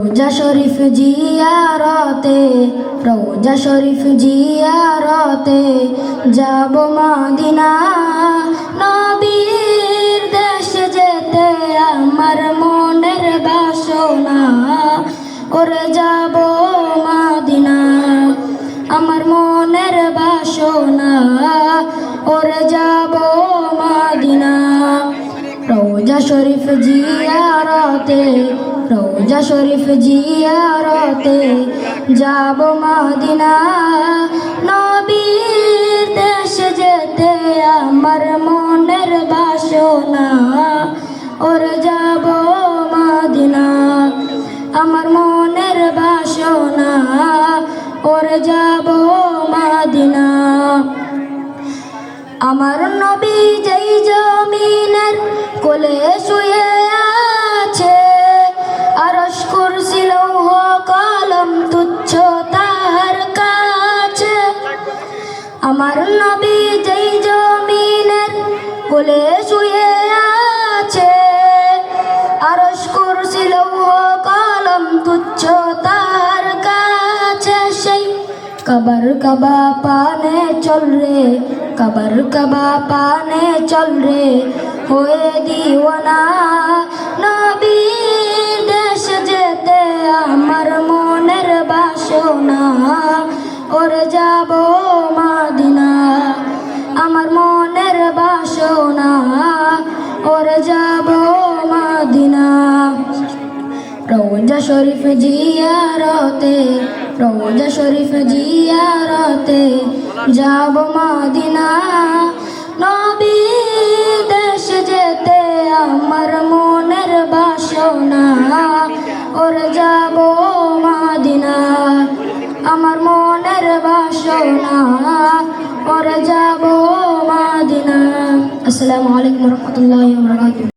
রোজা শরীফ জিয়ারতে, রোজা শরীফ জিয়ারতে যাব মাদিনা। নবীর দেশে যেতে আমার মনের বাসনা, করে যাব মাদিনা। আমার মনের বাসনা ওরে যাব মাদিনা। রোজা শরীফ জিয়ারতে, রোজা শরীফ জিয়ারতে যাব মদিনা। নবীর দেশে যেতে আমার মনের বাসনা, ওর যাব মদিনা। আমার মনের বাসনা, ওর যাব মদিনা। আমার নবী যেই জমিনের কোলে শুয়ে আছে, আরশ কুরসি, লৌহ, কলম, তুচ্ছ তার কাছে। আমার নবী যেই জমিনের কোলে শুয়ে আছে, আরশ কুরসি, লৌহ, কলম, তুচ্ছ তার কাছে। সেই কবর কবা পানে চল রে কবর কবা পানে চল রে, হয়ে দিওয়ানা। নবীর দেশ যেতে আমার মনের বাসনা, ওর যাব মাদিনা। আমার মনের বাসনা, ওর যাব মাদিনা। রোজা শরীফ জিয়ারতে রোজা শরীফ জিয়ারতে যাব মদিনা। নবী দেশ যেতে আমার মনের বাসনা। ওর যাব মদিনা, আমার মনের বাসনা। ওর যাব মদিনা। আসসালামু আলাইকুম রহমতুল্লাহ